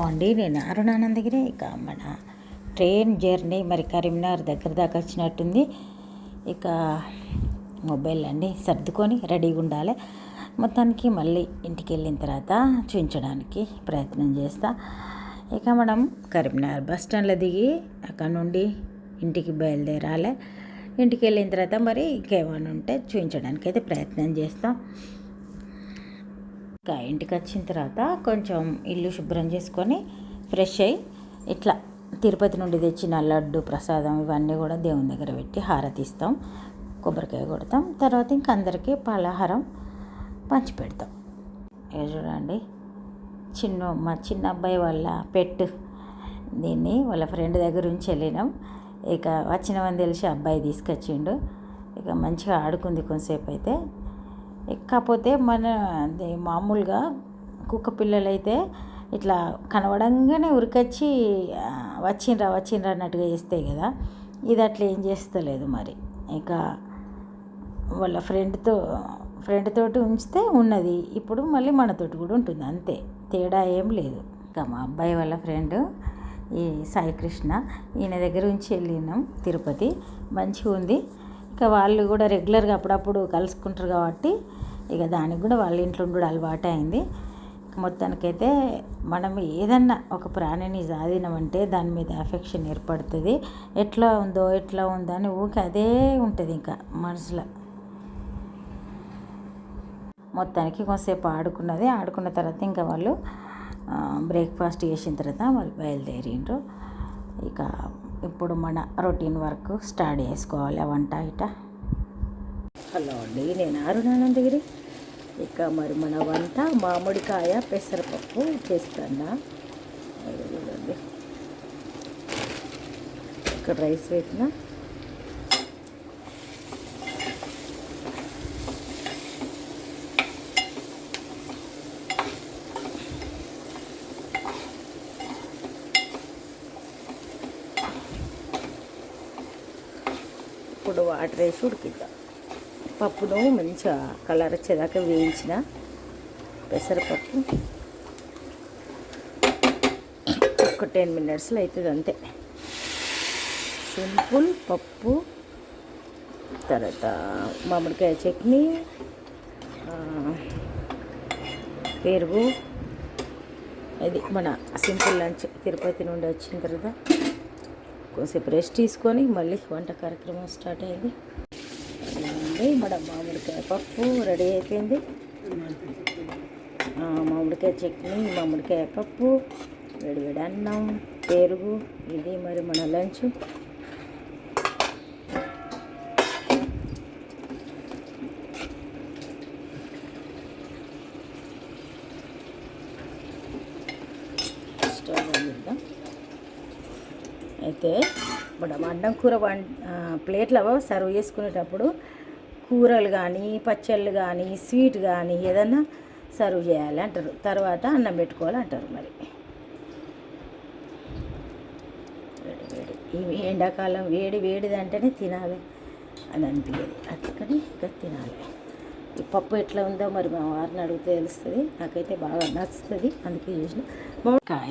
అండి నేను అరుణానందగిరి ఇక మన ట్రైన్ జర్నీ మరి కరీంనగర్ దగ్గర దాకా వచ్చినట్టుంది. ఇక మొబైల్ అండి సర్దుకొని రెడీగా ఉండాలి. మొత్తానికి మళ్ళీ ఇంటికి వెళ్ళిన తర్వాత చూపించడానికి ప్రయత్నం చేస్తా. ఇక మనం కరీంనగర్ బస్ స్టాండ్లో దిగి అక్కడ నుండి ఇంటికి బయలుదేరాలి. ఇంటికి వెళ్ళిన తర్వాత మరి ఇంకేమైనా ఉంటే చూపించడానికి అయితే ప్రయత్నం చేస్తాం. ఇంటికి వచ్చిన తర్వాత కొంచెం ఇల్లు శుభ్రం చేసుకొని ఫ్రెష్ అయ్యి ఇట్లా తిరుపతి నుండి తెచ్చిన లడ్డు ప్రసాదం ఇవన్నీ కూడా దేవుని దగ్గర పెట్టి హారతిస్తాం కొబ్బరికాయ కొడతాం. తర్వాత ఇంక అందరికీ పలహారం పంచిపెడతాం ఇక చూడండి చిన్న మా చిన్న అబ్బాయి వాళ్ళ పెట్ దీన్ని వాళ్ళ ఫ్రెండ్ దగ్గర నుంచి వెళ్ళినాం. ఇక వచ్చినవని తెలిసి అబ్బాయి తీసుకొచ్చిండు. ఇక మంచిగా ఆడుకుంది కొంతసేపు అయితే. కాకపోతే మన అది మామూలుగా కుక్క పిల్లలు అయితే ఇట్లా కనబడంగానే ఉరికొచ్చి వచ్చిండ్రా వచ్చిండ్రా అన్నట్టుగా చేస్తాయి కదా. ఇది అట్లా ఏం చేస్తలేదు మరి. ఇక వాళ్ళ ఫ్రెండ్తో ఫ్రెండ్ తోటి ఉంచితే ఉన్నది. ఇప్పుడు మళ్ళీ మనతోటి కూడా ఉంటుంది. అంతే. తేడా ఏం లేదు. ఇంకా మా అబ్బాయి వాళ్ళ ఫ్రెండ్ ఈ సాయికృష్ణ ఈయన దగ్గర ఉంచి వెళ్ళినాం తిరుపతి. మంచిగా ఉంది ఇక వాళ్ళు కూడా రెగ్యులర్గా అప్పుడప్పుడు కలుసుకుంటారు కాబట్టి ఇక దానికి కూడా వాళ్ళ ఇంట్లో కూడా అలవాటు అయింది. మొత్తానికైతే మనం ఏదన్నా ఒక ప్రాణిని సాధినామంటే దాని మీద ఎఫెక్షన్ ఏర్పడుతుంది. ఎట్లా ఉందో ఎట్లా ఉందో అని ఊకే అదే ఉంటుంది ఇంకా మనసులో. మొత్తానికి కొంతసేపు ఆడుకున్నది. ఆడుకున్న తర్వాత ఇంకా వాళ్ళు బ్రేక్ఫాస్ట్ చేసిన తర్వాత వాళ్ళు బయలుదేరిండ్రు. ఇక ఇప్పుడు మన రొటీన్ వర్క్ స్టార్ట్ చేసుకోవాలి వంట ఇట. హలో అండి నేను అరుణానందగిరి. ఇక మరి మన వంట మామిడికాయ పెసరపప్పు చేస్తాను? ఇక్కడ రైస్ పెట్టిన ఇప్పుడు వాటర్ వేసి ఉడికిద్దాం. పప్పును మంచిగా కలర్ వచ్చేదాకా వేయించిన పెసరపప్పు. ఒక టెన్ మినిట్స్లో అవుతుంది అంతే. సింపుల్ పప్పు తర్వాత మామిడికాయ చట్నీ పెరుగు. ఇది మన సింపుల్ లంచ్ తిరుపతి నుండి వచ్చిన తర్వాత కొంచెంసేపు రెస్ట్ తీసుకొని మళ్ళీ వంట కార్యక్రమం స్టార్ట్ అయింది. మన మామిడికాయ పప్పు రెడీ అయిపోయింది. మామిడికాయ చట్నీ మామిడికాయ పప్పు వేడి వేడి అన్నం పెరుగు ఇది మరి మన లంచ్. అయితే ఇప్పుడు అన్నం కూర వం ప్లేట్లో సర్వ్ చేసుకునేటప్పుడు కూరలు కానీ పచ్చళ్ళు కానీ స్వీట్ కానీ ఏదన్నా సర్వ్ చేయాలి అంటారు. తర్వాత అన్నం పెట్టుకోవాలి అంటారు మరి. వేడి వేడి. ఈ ఎండాకాలం వేడి వేడిది అంటేనే తినాలి అని అనిపించేది అందుకని ఇంకా తినాలి. పప్పు ఎట్లా ఉందో మరి మా వారిని అడిగితే తెలుస్తుంది. నాకైతే బాగా నచ్చుతుంది. అందుకే చేసిన.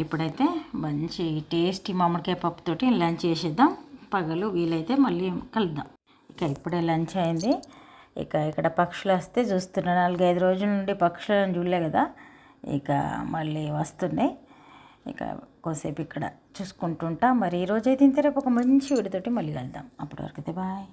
ఇప్పుడైతే మంచి టేస్టీ మామిడికాయ పప్పుతోటి లంచ్ చేసేద్దాం. పగలు వీలైతే మళ్ళీ కలుద్దాం. ఇక ఇప్పుడే లంచ్ అయింది. ఇక ఇక్కడ పక్షులు వస్తే చూస్తున్నాను నాలుగైదు రోజుల నుండి పక్షులను చూడలే కదా. ఇక మళ్ళీ వస్తున్నాయి. ఇక కొద్దిసేపు ఇక్కడ చూసుకుంటుంటా. మరి ఈరోజు అయితే ఇంత. రేపు ఒక మంచి వీడితోటి మళ్ళీ కలుద్దాం. అప్పటి వరకు అయితే బాయ్.